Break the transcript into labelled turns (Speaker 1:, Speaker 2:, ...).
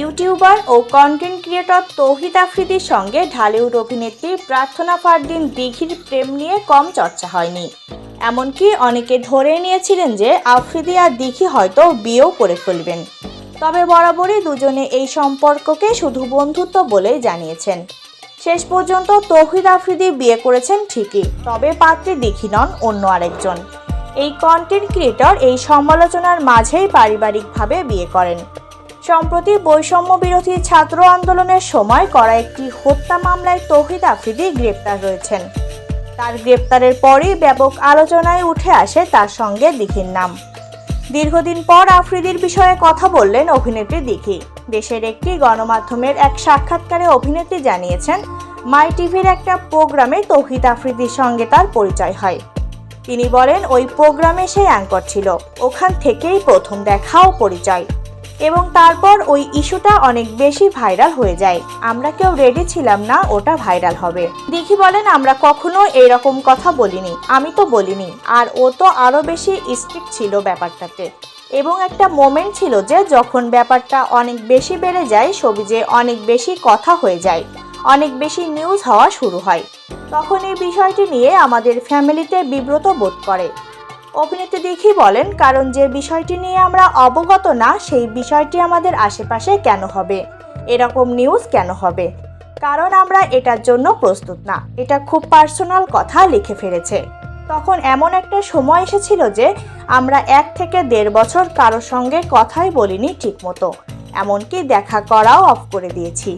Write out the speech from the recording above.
Speaker 1: YouTuber ও content creator তৌহিদ আফ্রিদির সঙ্গে ঢালিউড অভিনেত্রী প্রার্থনা ফারদিন দিঘির প্রেম নিয়ে কম চর্চা হয়নি। এমনকি অনেকে ধরে নিয়েছিলেন যে আফ্রিদি আর দিঘি হয়তো বিয়েও করে ফেলবেন। তবে বরাবরই দুজনে এই সম্পর্ককে শুধু বন্ধুত্ব বলেই জানিয়েছেন। শেষ পর্যন্ত তৌহিদ আফ্রিদি বিয়ে করেছেন ঠিকই, তবে পাত্রী দিঘি নন অন্য আরেকজন। এই কন্টেন্ট ক্রিয়েটর এই সমালোচনার মাঝেই পারিবারিকভাবে বিয়ে করেন। সম্প্রতি বৈষম্য বিরোধী ছাত্র আন্দোলনের সময় করা একটি হত্যা মামলায় তৌহিদ আফ্রিদি গ্রেপ্তার রয়েছেন তার গ্রেপ্তারের পরই ব্যাপক আলোচনায় উঠে আসে তার সঙ্গে দিঘির নাম। দীর্ঘদিন পর আফ্রিদির বিষয়ে কথা বললেন অভিনেত্রী দিঘি। দেশের একটি গণমাধ্যমের এক সাক্ষাৎকারে অভিনেত্রী জানিয়েছেন, মাই টিভির একটা প্রোগ্রামে তৌহিদ আফ্রিদির সঙ্গে তার পরিচয় হয়। তিনি বলেন, ওই প্রোগ্রামে সেই অ্যাঙ্কর ছিল। ওখান থেকেই প্রথম দেখাও পরিচয়। এবং তারপর ওই ইস্যুটা অনেক বেশি ভাইরাল হয়ে যায়। আমরা কেউ রেডি ছিলাম না ওটা ভাইরাল হবে। দেখি বলেন, আমরা কখনো এরকম কথা বলিনি। আমি তো বলিনি। আর ও তো আরও বেশি স্ট্রিক্ট ছিল ব্যাপারটাতে। এবং একটা মোমেন্ট ছিল যে, যখন ব্যাপারটা অনেক বেশি বেড়ে যায়, সবিজে অনেক বেশি কথা হয়ে যায়, অনেক বেশি নিউজ হওয়া শুরু হয়। তখন এই বিষয়টি নিয়ে আমাদের ফ্যামিলিতে বিব্রত বোধ করে। অভিনেত্রী দেখি বলেন, কারণ যে বিষয়টি নিয়ে আমরা অবগত না, সেই বিষয়টি আমাদের আশেপাশে কেন হবে? এরকম নিউজ কেন হবে? কারণ আমরা এটার জন্য প্রস্তুত না। এটা খুব পার্সোনাল কথা লিখে ফেলেছে। তখন এমন একটা সময় এসেছিল যে, আমরা এক থেকে দেড় বছর কারোর সঙ্গে কথাই বলিনি ঠিকমতো। এমনকি দেখা করাও অফ করে দিয়েছি।